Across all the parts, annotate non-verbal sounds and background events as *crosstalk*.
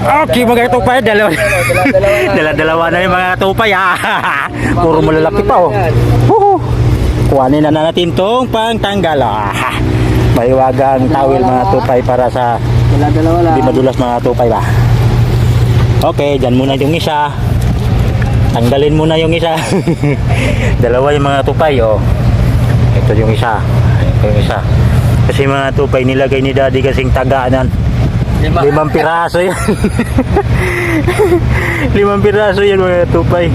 Okay, mga tupay, dalawa. *laughs* Dala-dalawa na yung mga tupay, ah. *laughs* Puro malalaki pa, oh. Woohoo. Kuhanin na natin tong pangtanggal, ah. *laughs* Mahiwagang tawil mga tupay para sa. Hindi madulas mga tupay ba? Okay, dyan muna yung isa. Tanggalin muna yung isa. Dalawa yung mga tupay, oh. Ito yung isa. Ito yung isa. Kasi mga tupay nilagay ni daddy kasing tagaanan. Lima. Limang piraso yan. *laughs* Limang piraso yan mga tupay.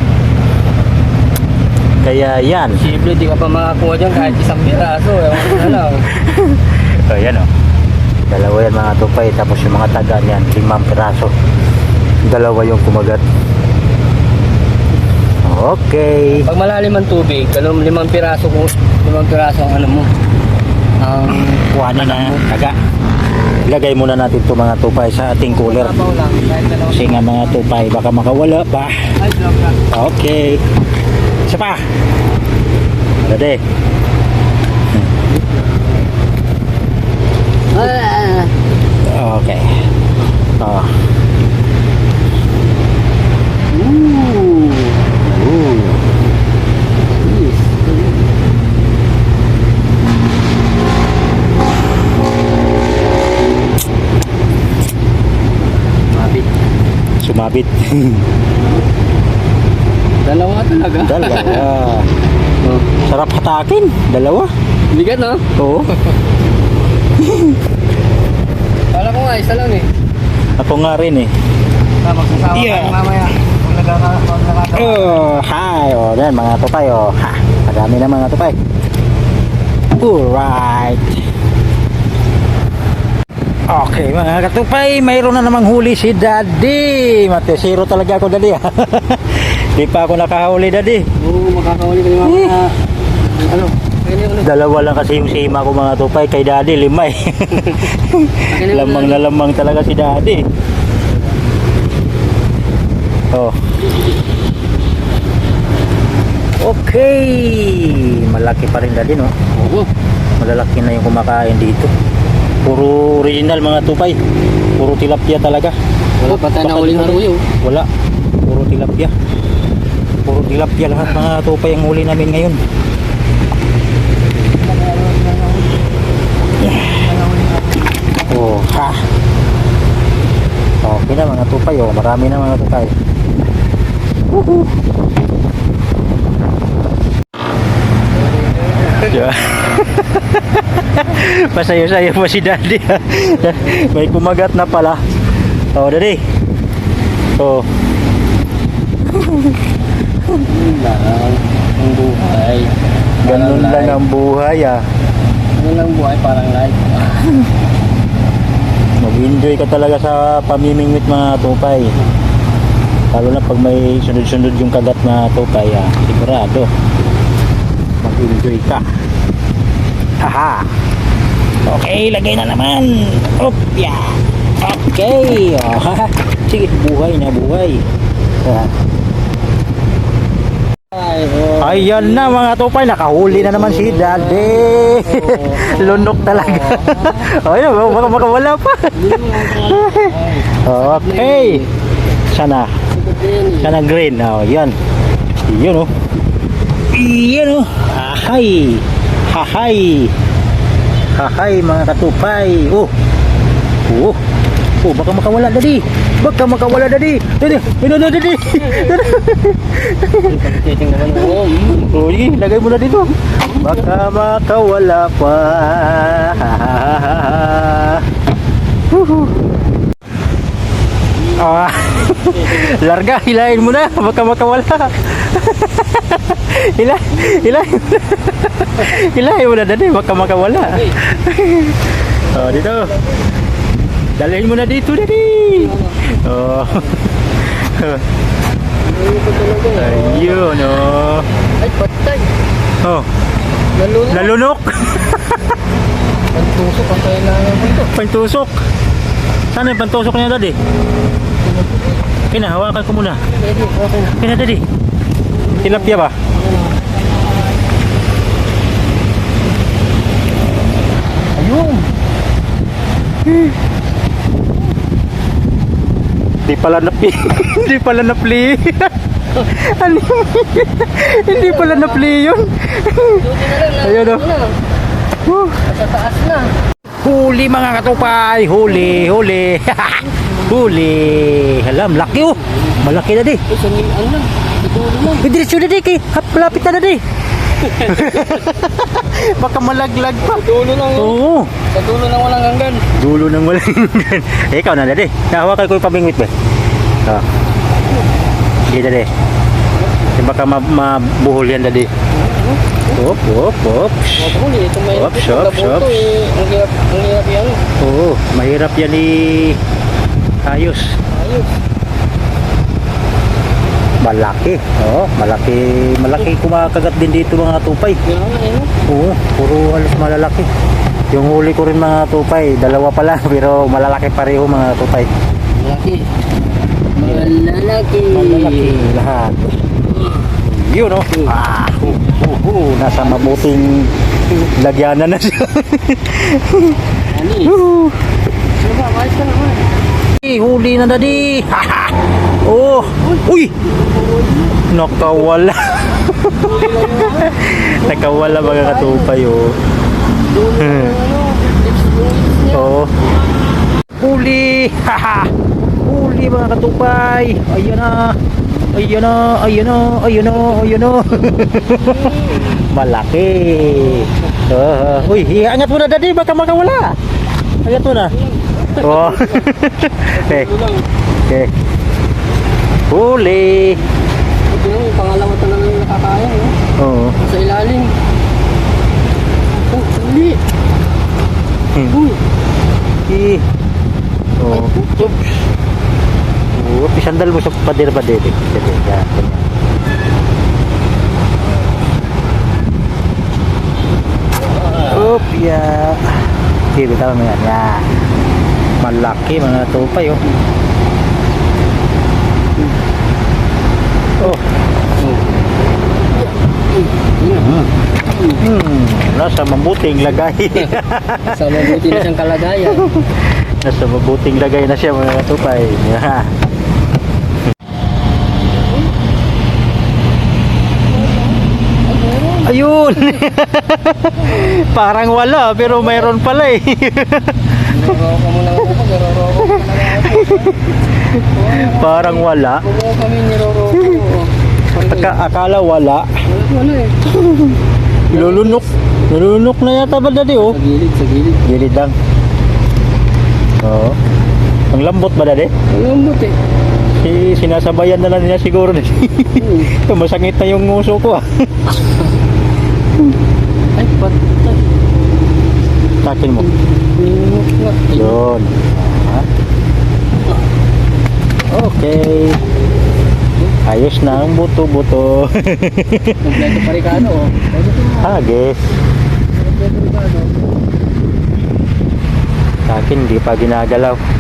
Kaya yan. Siyempre, di ka pa makakuha dyan kahit isang piraso. Ewan ko na lang. *laughs* So yan oh. Dalawa yan mga tupay. Tapos yung mga taga niyan, limang piraso. Dalawa yung kumagat. Okay. Pag malalim ang tubig, ganun limang piraso kung limang piraso ang ano mo. Ang Kuhanin na taga. Ilagay muna natin itong mga tupay sa ating cooler. Kasi nga mga tupay baka makawala pa. Okay. Isa pa. Ready? Ah, Okay. Oh. Dalawa talaga. Dalawa. Oh. *laughs* Sarap hatakin. Dalawa. Bigat no? Oo. *laughs* Kala ko nga, isa lang eh. Ako nga rin eh. Ah, magsasawa Yeah. tayo mamaya. Kung nagkaka... Kung nagkaka... Oh, hi. Oh, yan mga tupay oh. Ha. Madami na mga tupay. Alright. Okay, mga katupay, mayroon na namang huli si Daddy. Mate, zero talaga ako, Daddy. ah. *laughs* Di pa ako nakahuli, Daddy. Oo, makakawali ka ni mama na... Ano? Kaya ano? Dalawa lang kasi yung sima ko mga tupay. Kay Daddy, lima eh. *laughs* lamang na lamang talaga si Daddy. Oh. Okay. Malaki pa rin Daddy, no? Oo. Malalaki na yung kumakain dito. Puro original mga tupay. Puro tilapia talaga. Wala pa tayo nahuling haruyo. Wala. Puro tilapia. Puro tilapia lahat mga tupay ang huli namin ngayon. Oh, ha. Okay na mga tupay oh. Marami na mga tupay. Woohoo. Yeah. *laughs* Pasayo-sayo pa si daddy. *laughs* May kumagat na pala. Oh, daddy. Oh, Ganun lang ang buhay. ganun Parang lang ang buhay ah. Ganun lang ang buhay, parang life. *laughs* Mag-enjoy ka talaga sa pamimingwit mga tupay. Lalo na pag may sunod-sunod yung kagat na tupay, ah, sigurado. Mag-enjoy ka. Haha. Okay, lagay na naman. Op, yeah. Okay. Oh. *laughs* Sige, buhay na buhay. Ah. Ay, oh. Ayan na mga tupay, nakahuli na naman si Daddy. *laughs* Lunok talaga. Ayun, baka makawala pa. okay. Sana, sana green. Oh, yan. Yun oh. Yan oh. Ahay. Hahay. Hahay mga katupay. Oh. Oh. Oh, baka makawala daddy. Baka makawala daddy, daddy. Titingnan *laughs* mo. Oh, sige, lagay mo na dito. Baka makawala pa. Ah, *laughs* larga, hilahin mo na. Baka makawala. *laughs* Hila, hilahin mo na. *laughs* Hilahin mo na, dali. Baka makawala. Oh, dito. Dalhin mo na dito, dali. Oh. Ayun oh. Ay, patay. Oh, Nalunod. nalunok. Pagtusok ang kailangan ko ito. Pantusok. Sana yung pantusok niya, daddy? Kinahawakan ko muna. Pwede, okay na. Kina, daddy? Tilapia ba? Ayun. Di pala napli. Hindi pala napli. *laughs* *laughs* ano? Hindi pala napli yun. Na na. Ayun, oh. na, Woo. Sa taas na. Huli mga katupay, huli, huli. *laughs* huli. Alam, laki oh. Malaki na di. Na. Na. Diretso na di kay. Malapit na na di. *laughs* Baka malaglag pa. Dulo lang. Oo. Sa dulo lang walang hanggan. Dulo ng walang *laughs* eh, ikaw na dadi. Nahawakan ko yung pabingwit ba? Ah. Hindi dadi. Eh, baka ma mabuhol yan dadi. Op, op, op. Ako, ito may oops, labuto, oops. eh. Ang hirap, ang hirap yan. Oo, mahirap yan ni ayos. Ayos. Malaki. Oo, malaki. Malaki kumakagat din dito mga tupay. Yan nga, eh. no? Oo, puro halos malalaki. Yung huli ko rin mga tupay, dalawa pa lang *laughs* pero malalaki pareho mga tupay. Malaki. Malalaki. Malalaki lahat. Yun oh. Ah, hu. nasa mabuting lagyanan na siya. Ani. Woo. Ba? Ayos ka naman. Eh, Huli na dadi. *laughs* oh, uy. Nakawala. *laughs* Nakawala mga katupay oh. *laughs* Oo. Huli! Huli mga katupay! Ayan na! Ayan na! Ayan na! Ayan na! Ayan na! *laughs* Malaki! Uh, uy, iangat mo na dadi, baka makawala! Angat mo na! Oh. *laughs* okay. Okay. Huli! Ito yung pangalawa talaga yung nakakaya, no? Oo. Sa ilalim. Oh, hindi. Hmm. Uy. Eh. Oh. Oops. Oh, isandal mo sa pader-pader. Dede. Yan, ganyan. Oop, ya. Sige, bitawan mo yan. Yan. Malaki mga tupay, oh. Oh. Hmm, nasa mabuting lagay. *laughs* Sa mabuti na siyang kalagayan. nasa mabuting lagay na siya mga tupay. Ayun! *laughs* Parang wala, pero mayroon pala eh. *laughs* Parang wala. Aka akala wala. Wala eh. Nilulunok. Nilulunok na yata ba dati oh? Sa gilid, sa gilid. Gilid lang. Oo. Ang lambot ba dati? Ang lambot eh. Si sinasabayan na lang nila siguro. Hmm. *laughs* Masakit na yung nguso ko ah. *laughs* Ay, patay. Takin mo. Yun. Okay. Ayos na ang buto-buto. Kompleto oh. Pwede ito nga. Hagis. Kompleto parikano. Sa akin, hindi pa ginagalaw.